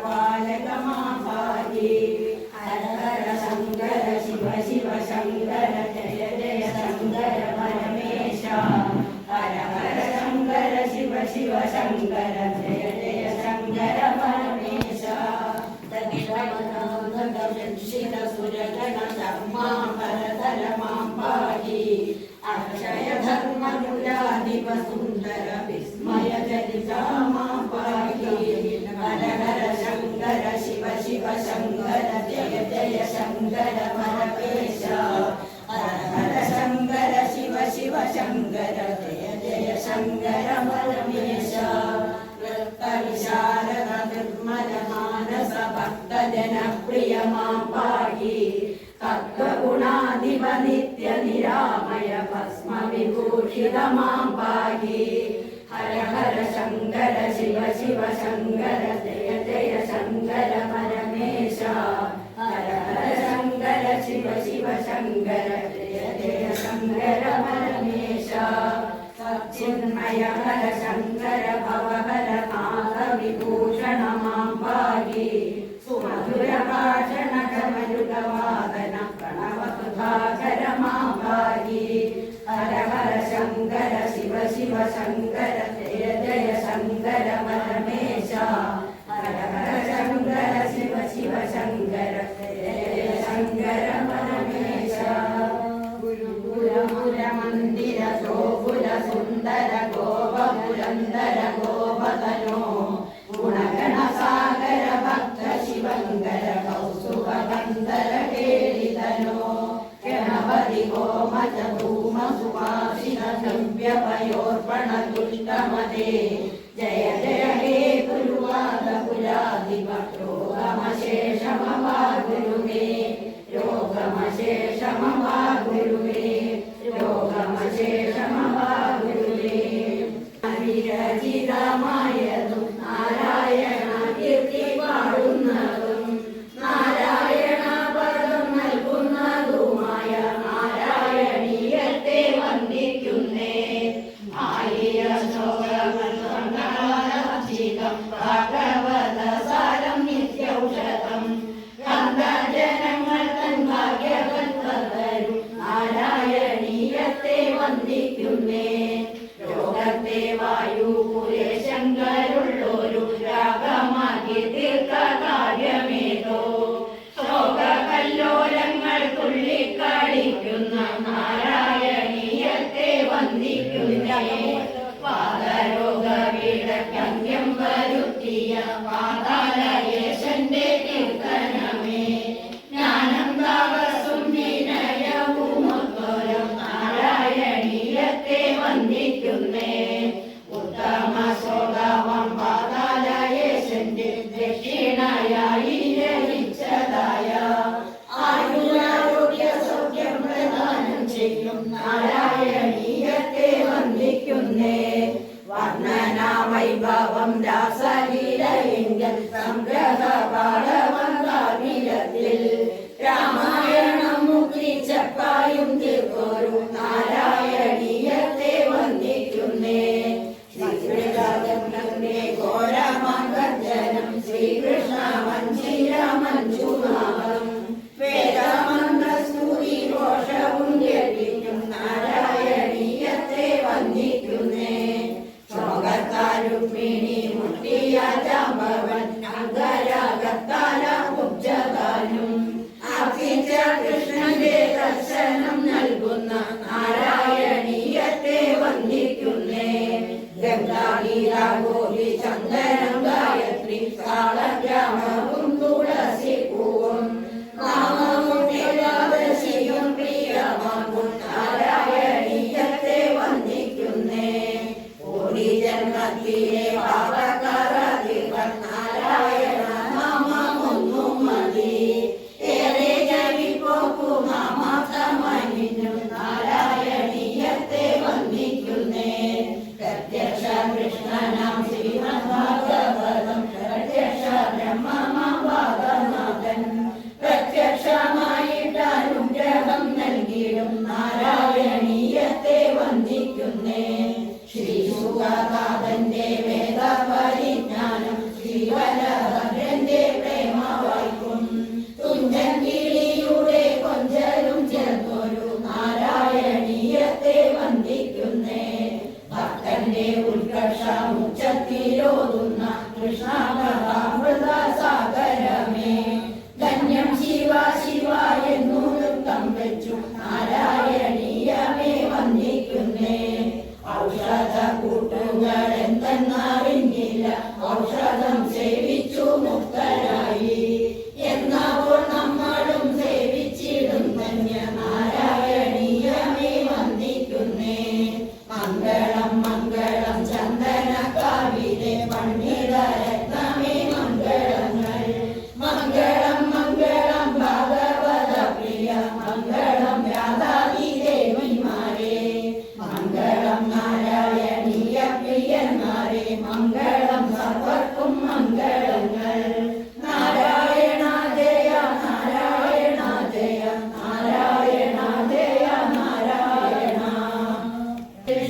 Bye. Sivasankara Jaya Jaya Shankara പരമേശ Hara Shankara Shiva Shiva Shankara Jaya Jaya Shankara പരമേശ വിശാരദ Nirmala മാനസ ഭക്തജന പ്രിയ മാം പാഹി തത്വഗുണാധിപ നിത്യ നിരാമയ ഭസ്മ വിഭൂഷിത മാം പാഹി ഹര ഹര ശങ്കര ശിവ ശിവ ശങ്കര ജയ ജയ ശങ്കര चिन्मयमलशङ्करभव व्यपयोर्पणदुष्टमदे जय जय हे गुरुवादकुलादिपक्रोगमशेषमवा गुरुगे योगमशेषमवा lugar da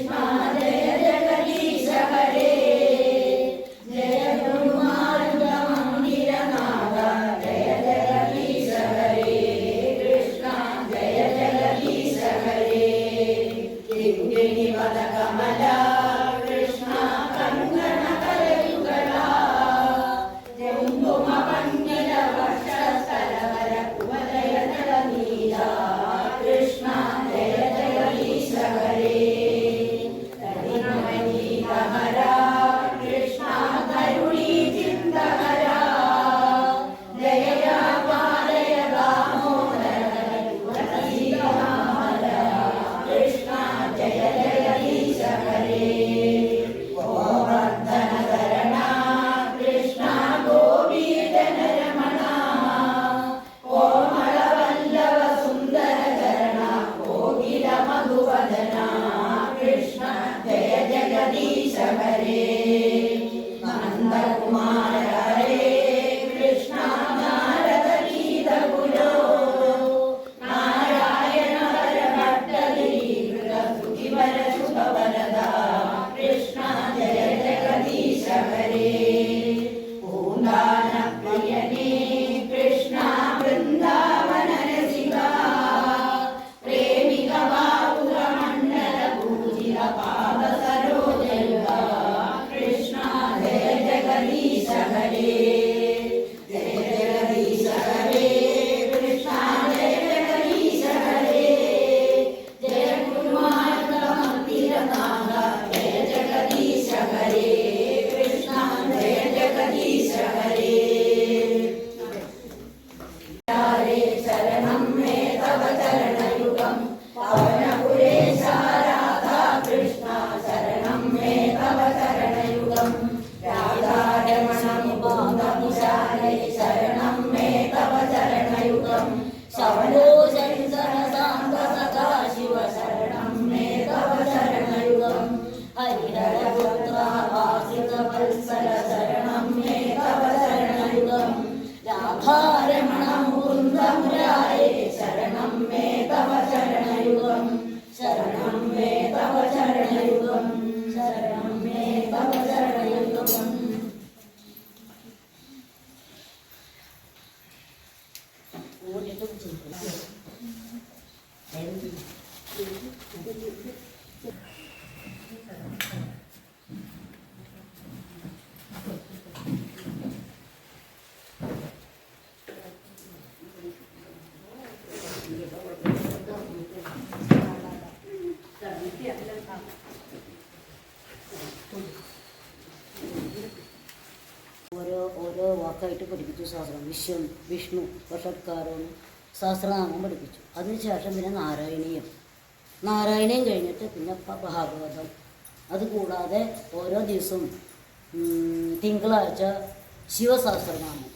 Krishna. ഓരോ ഓരോ വാക്കായിട്ട് പഠിപ്പിച്ചു. സഹസ്രം വിശ്വം വിഷ്ണു വഷത്കാരം സഹസ്രനാമം പഠിപ്പിച്ചു. അതിനുശേഷം പിന്നെ നാരായണീയം. നാരായണീയം കഴിഞ്ഞിട്ട് പിന്നെ ഭാഗവതം. അതുകൂടാതെ ഓരോ ദിവസവും തിങ്കളാഴ്ച ശിവസഹസ്രനാമം.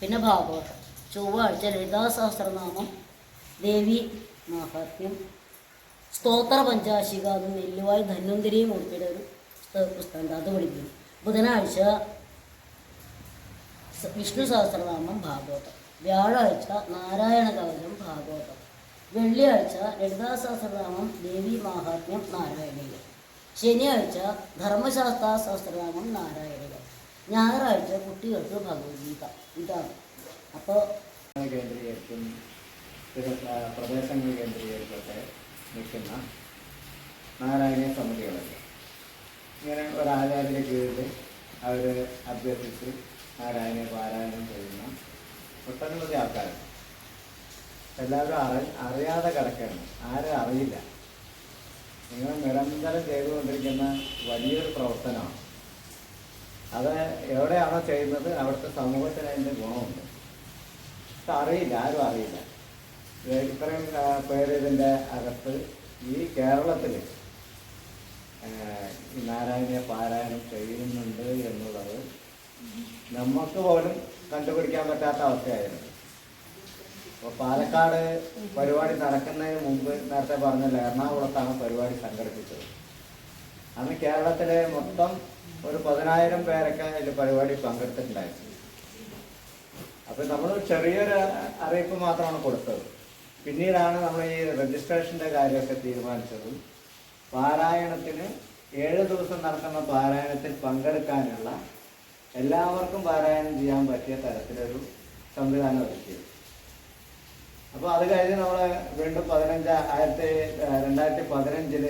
പിന്നെ ഭാഗവതം. ചൊവ്വാഴ്ച ലളിതാ സഹസ്രനാമം ദേവി മാഹാത്മ്യം സ്തോത്ര പഞ്ചാശിക അത് നെല്ലുവായി ധന്വന്തിരിയും ഉൾപ്പെടെ ഒരു പുസ്തകം അത് പഠിക്കും ബുധനാഴ്ച വിഷ്ണു സഹസ്രനാമം ഭാഗവതം. വ്യാഴാഴ്ച നാരായണ കവചം ഭാഗവതം. വെള്ളിയാഴ്ച ലളിതാ സഹസ്രനാമം ദേവി മാഹാത്മ്യം നാരായണീയം. ശനിയാഴ്ച ധർമ്മശാസ്ത്ര സഹസ്രനാമം നാരായണീയം. ഞായറാഴ്ച കുട്ടികൾക്ക് ഭഗവത്ഗീത. ഇതാണ്. അപ്പോൾ കേന്ദ്രീകരിച്ചും പ്രദേശങ്ങൾ കേന്ദ്രീകരിച്ചൊക്കെ നിൽക്കുന്ന നാരായണീയ സമിതികളൊക്കെ. ഇങ്ങനെ ഒരാചാര്യന്റെ കീഴിൽ അവർ അഭ്യർത്ഥിച്ച് നാരായണ പാരായണം ചെയ്യുന്ന ഒട്ടനവധി ആൾക്കാർ എല്ലാവരും അറി അറിയാതെ കിടക്കുകയാണ്. ആരും അറിയില്ല. നിങ്ങൾ നിരന്തരം ചെയ്തുകൊണ്ടിരിക്കുന്ന വലിയൊരു പ്രവർത്തനമാണ്. അത് എവിടെയാണോ ചെയ്യുന്നത് അവിടുത്തെ സമൂഹത്തിന് അതിന്റെ ഗുണമുണ്ട്. പക്ഷെ അറിയില്ല ആരും അറിയില്ല. ഇത് ഇത്രയും പേര് ഇതിന്റെ അകത്ത് ഈ കേരളത്തിൽ നാരായണീയ പാരായണം ചെയ്യുന്നുണ്ട് എന്നുള്ളത് നമുക്ക് പോലും കണ്ടുപിടിക്കാൻ പറ്റാത്ത അവസ്ഥയായിരുന്നു. അപ്പോൾ പാലക്കാട് പരിപാടി നടക്കുന്നതിന് മുമ്പ് നേരത്തെ പറഞ്ഞല്ലോ എറണാകുളത്താണ് പരിപാടി സംഘടിപ്പിച്ചത്. അന്ന് കേരളത്തിലെ മൊത്തം ഒരു പതിനായിരം പേരൊക്കെ ഇതിൽ പരിപാടി പങ്കെടുത്തിട്ടുണ്ടായിരുന്നു. അപ്പൊ നമ്മൾ ചെറിയൊരു അറിയിപ്പ് മാത്രമാണ് കൊടുത്തത്. പിന്നീടാണ് നമ്മൾ ഈ രജിസ്ട്രേഷന്റെ കാര്യമൊക്കെ തീരുമാനിച്ചതും പാരായണത്തിന് ഏഴ് ദിവസം നടക്കുന്ന പാരായണത്തിൽ പങ്കെടുക്കാനുള്ള എല്ലാവർക്കും പാരായണം ചെയ്യാൻ പറ്റിയ തരത്തിലൊരു സംവിധാനം ഒരുക്കിയത് അപ്പോൾ അത് കഴിഞ്ഞ് നമ്മൾ വീണ്ടും പതിനഞ്ച് ആയിരത്തി രണ്ടായിരത്തി പതിനഞ്ചിൽ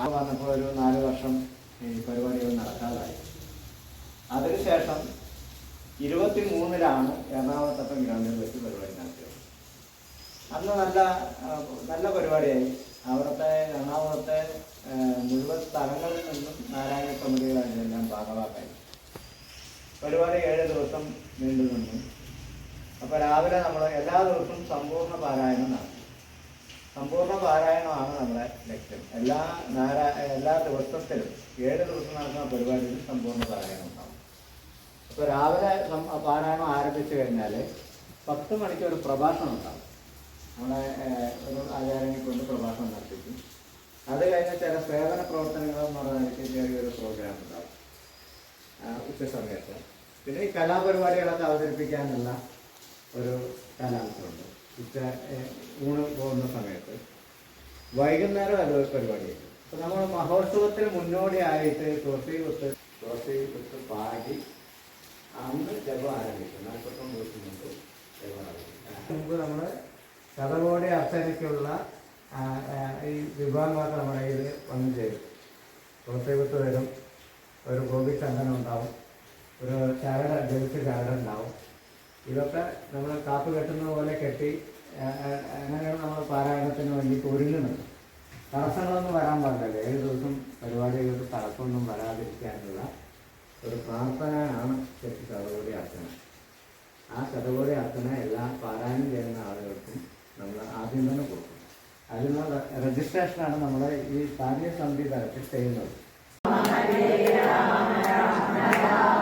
ആ വന്നപ്പോൾ ഒരു നാല് വർഷം ഈ പരിപാടികൾ നടക്കാതായി. അതിനുശേഷം ഇരുപത്തി മൂന്നിലാണ് എറണാകുളത്തപ്പം ഗ്രൗണ്ടിൽ വെച്ച് പരിപാടി നടത്തിയത്. അന്ന് നല്ല നല്ല പരിപാടിയായി. അവിടുത്തെ എറണാകുളത്തെ മുഴുവൻ സ്ഥലങ്ങളിൽ നിന്നും നാരായണ സമിതികൾ അതിനെല്ലാം ഭാഗമാക്കായി പരിപാടി ഏഴ് ദിവസം നീണ്ടു നിന്നു അപ്പോൾ രാവിലെ നമ്മൾ എല്ലാ ദിവസവും സമ്പൂർണ പാരായണം നടത്തി. സമ്പൂർണ പാരായണമാണ് നമ്മുടെ ലക്ഷ്യം. എല്ലാ നാരാ എല്ലാ ദിവസത്തിലും ഏഴ് ദിവസം നടക്കുന്ന പരിപാടിയിൽ സമ്പൂർണ പാരായണം ഉണ്ടാവും. അപ്പോൾ രാവിലെ പാരായണം ആരംഭിച്ചു കഴിഞ്ഞാൽ പത്ത് മണിക്ക് ഒരു പ്രഭാഷണം ഉണ്ടാവും. നമ്മളെ ഒരു ആചാര്യനെ കൊണ്ട് പ്രഭാഷണം നടത്തിക്കും അത് കഴിഞ്ഞ് ചില സേവന പ്രവർത്തനങ്ങൾ എന്ന് പറഞ്ഞാൽ ചെറിയൊരു പ്രോഗ്രാം ഉണ്ടാവും. ഉച്ച സമയത്ത്. പിന്നെ ഈ കലാപരിപാടികളൊക്കെ അവതരിപ്പിക്കാനുള്ള ഒരു കാലാവസ്ഥയുണ്ട് ഉച്ച ഊണ് പോകുന്ന സമയത്ത്. വൈകുന്നേരം അതൊരു പരിപാടിയുണ്ട് അപ്പൊ നമ്മൾ മഹോത്സവത്തിന് മുന്നോടിയായിട്ട് തുളസി കുത്ത് തുളസി കുത്ത് പാടി അന്ന് ജപം ആരംഭിക്കും. നാൽപ്പത്തൊന്ന് ദിവസം മുമ്പ് ജപം ആരംഭിക്കും. മുമ്പ് നമ്മൾ ശതകോടി അർച്ചനയ്ക്കുള്ള ഈ വിഭാഗങ്ങളൊക്കെ നമ്മുടെ കയ്യിൽ വന്നു ചേരും. തുളസി കുത്ത് വരും ഒരു ഗോപി ചന്ദനം ഉണ്ടാവും. ഒരു ചരട് ജലിച്ച ചരട് ഉണ്ടാവും. ഇതൊക്കെ നമ്മൾ കാപ്പ് കെട്ടുന്ന പോലെ കെട്ടി അങ്ങനെയാണ് നമ്മൾ പാരായണത്തിന് വേണ്ടിയിട്ട് ഒരുങ്ങുന്നത്. തടസ്സങ്ങളൊന്നും വരാൻ പാടില്ല. ഏഴ് ദിവസം പരിപാടികൾക്ക് തടസ്സമൊന്നും വരാതിരിക്കാനുള്ള ഒരു പ്രാർത്ഥനയാണ് ശരി ശതകോടി അർച്ചന. ആ ശതകോടി അർച്ചന എല്ലാ പാരായണം ചെയ്യുന്ന ആളുകൾക്കും നമ്മൾ ആദ്യം തന്നെ കൊടുക്കും. അതിനുള്ള രജിസ്ട്രേഷനാണ് നമ്മൾ ഈ സ്ഥാനീയ സമിതി തലത്തിൽ ചെയ്യുന്നത്. हरे राम राम राम